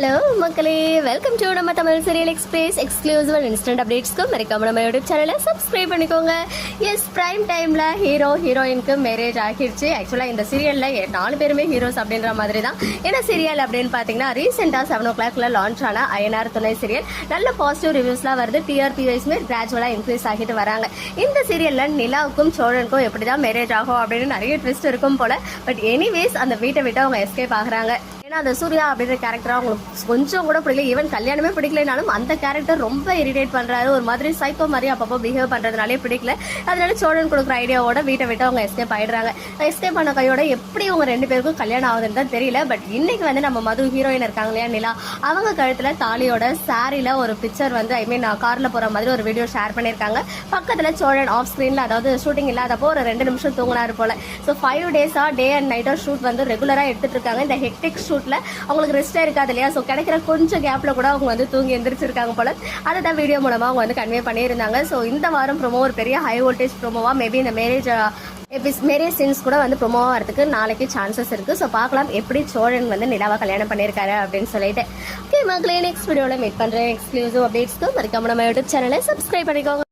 Hello மக்களே. Welcome to நம்ம Tamil serial express exclusive and instant அப்டேட்ஸ்க்கு மறக்காம நம்ம யூடியூப் சேனலை சப்ஸ்கிரைப் பண்ணிக்கோங்க. எஸ் பிரைம் டைமில் ஹீரோ ஹீரோயினுக்கு மேரேஜ் ஆகிடுச்சு ஆக்சுவலாக இந்த சீரியலில் நாலு பேருமே ஹீரோஸ் அப்படின்ற மாதிரி தான். என்ன சீரியல் அப்படின்னு பார்த்தீங்கன்னா ரீசெண்டாக செவன் ஓ கிளாக்ல லான்ச் ஆன அயனார் துணை சீரியல் நல்ல பாசிட்டிவ் ரிவ்யூஸ்லாம் வருது. டிஆர்பி வைஸ்மே கிராஜுவலாக இன்க்ரீஸ் ஆகிட்டு வராங்க. இந்த சீரியலில் நிலாவுக்கும் சோழனுக்கும் எப்படி தான் மேரேஜ் ஆகும் அப்படின்னு நிறைய ட்விஸ்ட் இருக்கும் போல. பட் எனிவேஸ் அந்த வீட்டை விட்டு அவங்க எஸ்கேப் ஆகுறாங்க. ஏன்னா அந்த சூர்யா அப்படின்ற கேரக்டர் அவங்களுக்கு கொஞ்சம் கூட பிடிக்கல. ஈவன் கல்யாணமே பிடிக்கலனாலும் அந்த கேரக்டர் ரொம்ப இரிட்டேட் பண்றாரு. ஒரு மாதிரி சைக்கோ மாதிரி அப்பப்போ பிஹேவ் பண்றதுனாலே பிடிக்கல. அதனால சோழன் கொடுக்குற ஐடியாவோட வீட்டை விட்டு அவங்க எஸ்கேப் ஆயிடுறாங்க. எஸ்கேப் பண்ண கையோட எப்படி அவங்க ரெண்டு பேருக்கும் கல்யாணம் ஆகுதுன்னு தான் தெரியல. பட் இன்னைக்கு வந்து நம்ம மது ஹீரோயின் இருக்காங்க இல்லையா நிலா? அவங்க கழுத்துல தாலியோட சாரில ஒரு பிக்சர் வந்து ஐ மீன் கார்ல போற மாதிரி ஒரு வீடியோ ஷேர் பண்ணியிருக்காங்க. பக்கத்துல சோழன் ஆஃப் ஸ்கிரீன்ல அதாவது ஷூட்டிங் இல்லாதப்போ ஒரு ரெண்டு நிமிஷம் தூங்கினாரு போல. ஸோ ஃபைவ் டேஸா டே அண்ட் நைட்டா ஷூட் வந்து ரெகுலரா எடுத்துட்டு இருக்காங்க. இந்த ஹெக்டிக் ஷூட்ல அவங்களுக்கு ரெஸ்ட்டாக இருக்காது இல்லையா? ஸோ கிடைக்கிற கொஞ்சம் கேப்ல கூட அவங்க வந்து தூங்கி எந்திரிச்சிருக்காங்க போல. அதை தான் வீடியோ மூலமாக அவங்க வந்து கன்வே பண்ணியிருந்தாங்க. ஸோ இந்த வாரம் ப்ரொமோ ஒரு பெரிய ஹை வோல்டேஜ் ப்ரொமோவாக மேபி இந்த மேரேஜ் எபிஸ் மேரேஜ் சீன்ஸ் கூட வந்து ப்ரொமோ ஆகிறதுக்கு நாளைக்கு சான்சஸ் இருக்கு. ஸோ பார்க்கலாம் எப்படி சோழன் வந்து நிலாவை கல்யாணம் பண்ணியிருக்காரு அப்படின்னு சொல்லிட்டு. ஓகே மக்களே நெக்ஸ்ட் வீடியோவில் மீட் பண்றேன். எக்ஸ்க்ளூசிவ் அப்டேட்ஸ்க்கு மறக்காம நம்ம யூடியூப் சேனலை சப்ஸ்கிரைப் பண்ணிக்கோங்க.